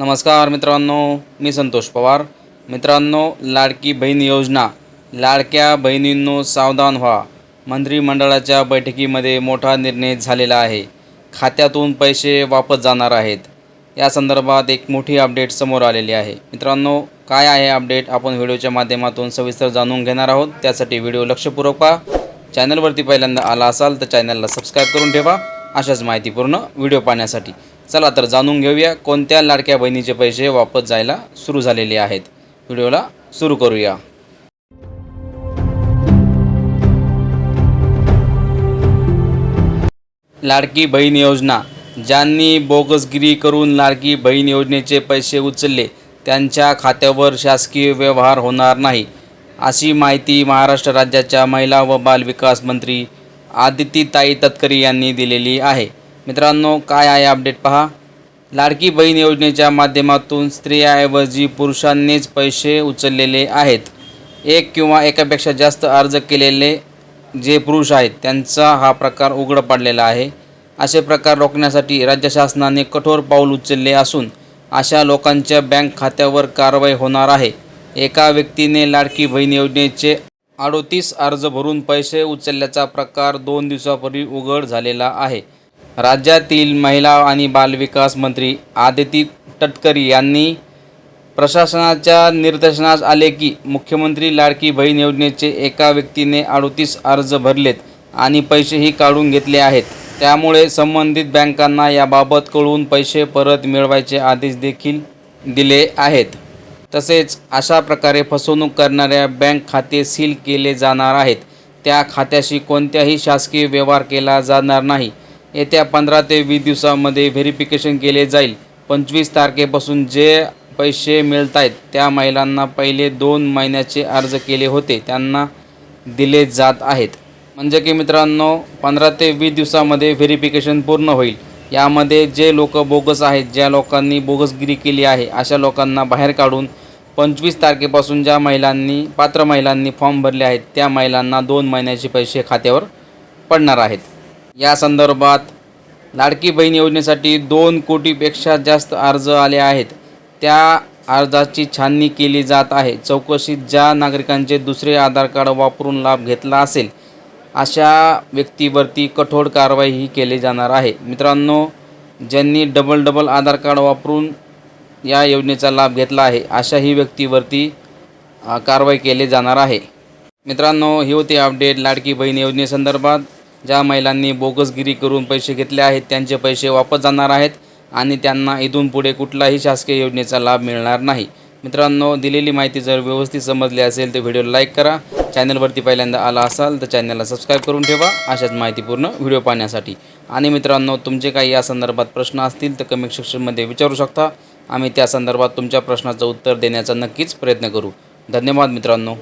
नमस्कार मित्रांनो मी संतोष पवार. मित्रांनो लाडकी बहीण योजना. लाडक्या बहिणींनो सावधान व्हा. मंत्रिमंडळाच्या बैठकीमध्ये मोठा निर्णय झालेला आहे. खात्यातून पैसे वापस जाणार आहेत. या संदर्भात एक मोठी अपडेट समोर आलेली आहे. मित्रांनो काय आहे अपडेट आपण व्हिडिओच्या माध्यमातून सविस्तर जाणून घेणार आहोत. त्यासाठी व्हिडिओ लक्षपूर्वक पहा. चॅनलवरती पहिल्यांदा आला असाल तर चॅनलला सबस्क्राईब करून ठेवा. अशाच माहितीपूर्ण व्हिडिओ पाहण्यासाठी. चला तर जाणून घेऊया कोणत्या लाडक्या बहिणीचे पैसे वापस जायला सुरू झालेले आहेत. व्हिडिओला सुरू करूया. लाडकी बहीण योजना. ज्यांनी बोगसगिरी करून लाडकी बहीण योजनेचे पैसे उचलले त्यांच्या खात्यावर शासकीय व्यवहार होणार नाही अशी माहिती महाराष्ट्र राज्याच्या महिला व बाल विकास मंत्री आदितीताई तटकरे यांनी दिलेली आहे. मित्रांनो काय आहे अपडेट पहा. लाडकी बहीण योजनेच्या माध्यमातून स्त्रियाऐवजी पुरुषांनीच पैसे उचललेले आहेत. एक किंवा एकापेक्षा जास्त अर्ज केलेले जे पुरुष आहेत त्यांचा हा प्रकार उघड पडलेला आहे. असे प्रकार रोखण्यासाठी राज्य शासनाने कठोर पाऊल उचलले असून अशा लोकांच्या बँक खात्यावर कारवाई होणार आहे. एका व्यक्तीने लाडकी बहीण योजनेचे अडोतीस अर्ज भरून पैसे उचलल्याचा प्रकार दोन दिवसापूर्वी उघड झालेला आहे. राज्यातील महिला आणि बालविकास मंत्री आदिती तटकरी यांनी प्रशासनाच्या निर्देशनास आले की मुख्यमंत्री लाडकी बहीण योजनेचे एका व्यक्तीने अडतीस अर्ज भरलेत आणि पैसेही काढून घेतले आहेत. त्यामुळे संबंधित बँकांना याबाबत कळून पैसे परत मिळवायचे आदेश देखील दिले आहेत. तसेच अशा प्रकारे फसवणूक करणाऱ्या बँक खाते सील केले जाणार आहेत. त्या खात्याशी कोणत्याही शासकीय व्यवहार केला जाणार नाही. येत्या पंधरा ते वीस दिवसामध्ये व्हेरिफिकेशन केले जाईल. पंचवीस तारखेपासून जे पैसे मिळत आहेत त्या महिलांना पहिले दोन महिन्याचे अर्ज केले होते. त्यांना दिले जात आहेत. म्हणजे की मित्रांनो पंधरा ते वीस दिवसामध्ये व्हेरिफिकेशन पूर्ण होईल. यामध्ये जे लोक बोगस आहेत ज्या लोकांनी बोगसगिरी केली आहे अशा लोकांना बाहेर काढून पंचवीस तारखेपासून ज्या महिलांनी पात्र महिलांनी फॉर्म भरले आहेत त्या महिलांना दोन महिन्याचे पैसे खात्यावर पडणार आहेत. या संदर्भात लाडकी बहीण योजनेसाठी दोन कोटीपेक्षा जास्त अर्ज आले आहेत. त्या अर्जाची छाननी केली जात आहे. चौकशीत ज्या नागरिकांचे दुसरे आधार कार्ड वापरून लाभ घेतला असेल अशा व्यक्तीवरती कठोर कारवाईही केली जाणार आहे. मित्रांनो ज्यांनी डबल डबल आधार कार्ड वापरून या योजनेचा लाभ घेतला आहे अशाही व्यक्तीवरती कारवाई केली जाणार आहे. मित्रांनो ही होती अपडेट लाडकी बहीण योजनेसंदर्भात. ज्या महिलांनी बोगसगिरी करून पैसे घेतले आहेत त्यांचे पैसे वापस जाणार आहेत आणि त्यांना इथून पुढे कुठलाही शासकीय योजनेचा लाभ मिळणार नाही. मित्रांनो दिलेली माहिती जर व्यवस्थित समजली असेल तर व्हिडिओ लाईक करा. चॅनलवरती पहिल्यांदा आला असाल तर चॅनलला सबस्क्राईब करून ठेवा. अशाच माहितीपूर्ण व्हिडिओ पाहण्यासाठी. आणि मित्रांनो तुमचे काही या संदर्भात प्रश्न असतील तर कमेंट सेक्शनमध्ये विचारू शकता. आम्ही त्या संदर्भात तुमच्या प्रश्नाचं उत्तर देण्याचा नक्कीच प्रयत्न करू. धन्यवाद मित्रांनो.